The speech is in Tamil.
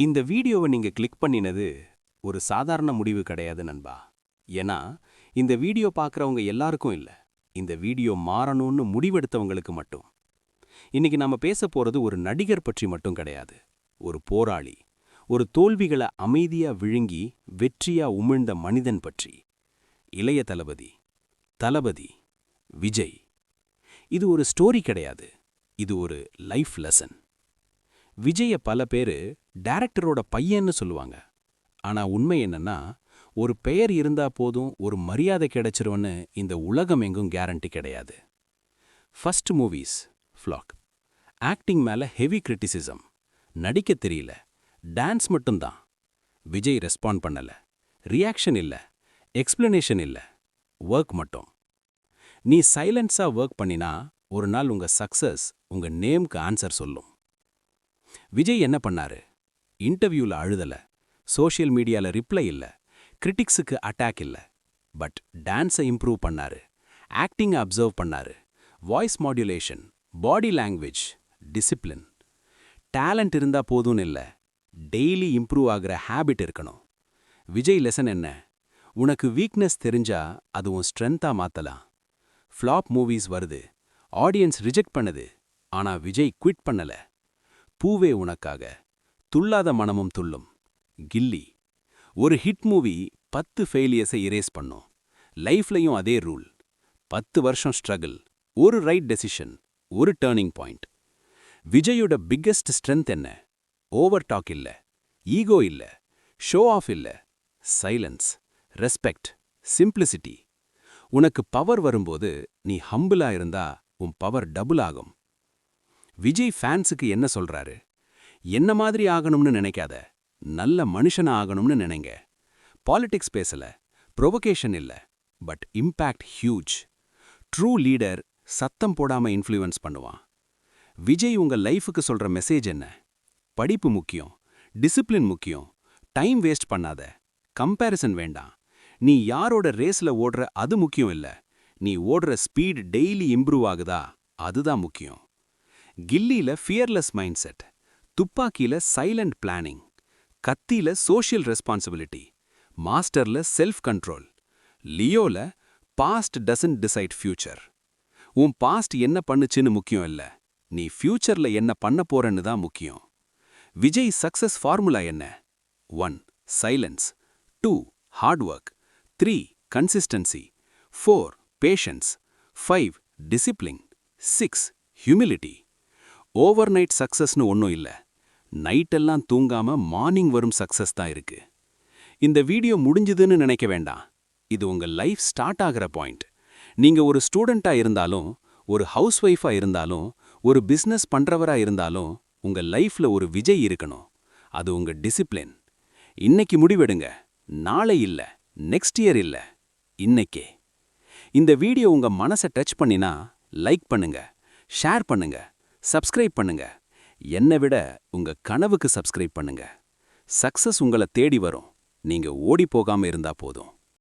இந்த வீடியோவை நீங்க கிளிக் பண்ணினது ஒரு சாதாரண முடிவு கிடையாது நண்பா. ஏன்னா இந்த வீடியோ பார்க்குறவங்க எல்லாருக்கும் இல்ல. இந்த வீடியோ மாறணும்னு முடிவெடுத்தவங்களுக்கு மட்டும். இன்னைக்கு நாம பேச போறது ஒரு நடிகர் பற்றி மட்டும் கிடையாது. ஒரு போராளி. ஒரு தோல்விகளை அமைதியா விழுங்கி வெற்றியா உமிழ்ந்த மனிதன் பற்றி. இளைய தளபதி. தளபதி. விஜய். இது ஒரு ஸ்டோரி கிடையாது. இது ஒரு லைஃப் லெசன் விஜய பல பேரு டைரக்டரோட பையன்னு சொல்லுவாங்க. ஆனா உண்மை என்னன்னா ஒரு பெயர் இருந்தா போதும் ஒரு மரியாதை கிடைச்சிரும்னு இந்த உலகம் எங்கும் கேரண்டி கிடையாது. ஃபர்ஸ்ட் மூவிஸ் ஃப்ளாக் ஆக்டிங் மேல ஹெவி கிரிட்டிசிசம் நடிக்க தெரியல. டான்ஸ் மட்டும்தான். விஜய் ரெஸ்பாண்ட் பண்ணல. ரியாக்ஷன் இல்ல. எக்ஸ்பிளனேஷன் இல்ல. ஒர்க் மட்டும். நீ சைலன்ஸா ஒர்க் பண்ணினா ஒரு நாள் உங்க சக்சஸ் உங்க நேம்க்கு ஆன்சர் சொல்லும். விஜய் என்ன பண்ணாரு? இன்டர்வியூல அழுதல. சோஷியல் மீடியால ரிப்ளை இல்ல. கிரிட்டிக்ஸுக்கு அட்டாக் இல்ல. பட் டான்ஸை இம்ப்ரூவ் பண்ணாரு. ஆக்டிங் அப்சர்வ் பண்ணாரு. Voice modulation body language discipline. Talent இருந்தா போதும்னு இல்ல. டெய்லி இம்ப்ரூவ் ஆகிற ஹேபிட் இருக்கணும். விஜய் லெசன் என்ன? உனக்கு வீக்னஸ் தெரிஞ்சா அது உன் ஸ்ட்ரென்த்தா மாத்தலாம். ஃப்ளாப் மூவிஸ் வருது. ஆடியன்ஸ் ரிஜெக்ட் பண்ணுது. ஆனா விஜய் குவிட் பண்ணல. பூவே உனக்காக. துள்ளாத மனமும் துள்ளும். கில்லி. ஒரு ஹிட் மூவி பத்து ஃபெயிலியர்ஸை இரேஸ் பண்ணும். லைஃப்லையும் அதே ரூல். பத்து வருஷம் ஸ்ட்ரகிள் ஒரு ரைட் டெசிஷன் ஒரு டேர்னிங் பாயிண்ட் விஜயோட பிக்கஸ்ட் ஸ்ட்ரென்த் என்ன? ஓவர் டாக் இல்ல. ஈகோ இல்ல. ஷோ ஆஃப் இல்ல. சைலன்ஸ் ரெஸ்பெக்ட் சிம்பிளிசிட்டி உனக்கு பவர் வரும்போது நீ ஹம்பிளா இருந்தா உன் பவர் டபுள் ஆகும். விஜய் ஃபேன்ஸுக்கு என்ன சொல்றாரு? என்ன மாதிரி ஆகணும்னு நினைக்காத. நல்ல மனுஷனா ஆகணும்னு நினைங்க. பாலிடிக்ஸ் பேசல ப்ரொவகேஷன் இல்ல but impact huge true leader சத்தம் போடாம இன்ஃப்ளூயன்ஸ் பண்ணுவான். விஜய் உங்க லைஃபுக்கு சொல்ற மெசேஜ் என்ன? படிப்பு முக்கியம் டிசிப்ளின் முக்கியம் டைம் வேஸ்ட் பண்ணாத. கம்பேரிசன் வேண்டாம். நீ யாரோட ரேஸ்ல ஓடுற அது முக்கியம் இல்ல. நீ ஓடுற ஸ்பீடு டெய்லி இம்ப்ரூவ் ஆகுதா? அதுதான் முக்கியம். கில்லியில ஃபியர்லெஸ் மைண்ட் செட் துப்பாக்கியில சைலண்ட் பிளானிங் கத்தியில சோஷியல் ரெஸ்பான்சிபிலிட்டி மாஸ்டர்ல செல்ஃப் கண்ட்ரோல் லியோல பாஸ்ட் டசன்ட் டிசைட் ஃபியூச்சர். உன் பாஸ்ட் என்ன பண்ணுச்சுன்னு முக்கியம் இல்ல நீ ஃபியூச்சர்ல என்ன பண்ண போறன்னு தான் முக்கியம். விஜய் சக்சஸ் ஃபார்முலா என்ன? One silence. Two hard work. Three consistency. Four patience. Five discipline. Six humility. Overnight சக்சஸ்னு ஒன்றும் இல்லை. நைட்டெல்லாம் தூங்காம மார்னிங் வரும் சக்சஸ் தான் இருக்கு. இந்த வீடியோ முடிஞ்சுதுன்னு நினைக்க வேண்டாம். இது உங்க லைஃப் ஸ்டார்ட் ஆகிற பாயிண்ட். நீங்க ஒரு ஸ்டூடெண்டா இருந்தாலும் ஒரு ஹவுஸ் ஒய்ஃபா இருந்தாலும் ஒரு பிசினஸ் பண்றவரா இருந்தாலும் உங்க லைஃப்ல ஒரு விஜய் இருக்கணும். அது உங்க டிசிப்ளின். இன்னைக்கு முடிவெடுங்க. நாளை இல்ல. நெக்ஸ்ட் இயர் இல்ல. இன்னைக்கே. இந்த வீடியோ உங்க மனசை டச் பண்ணினா லைக் பண்ணுங்க. ஷேர் பண்ணுங்க. சப்ஸ்கிரைப் பண்ணுங்க. என்னை விட உங்க கனவுக்கு சப்ஸ்கிரைப் பண்ணுங்க. சக்சஸ் உங்களை தேடி வரும். நீங்க ஓடி போகாம இருந்தா போதும்.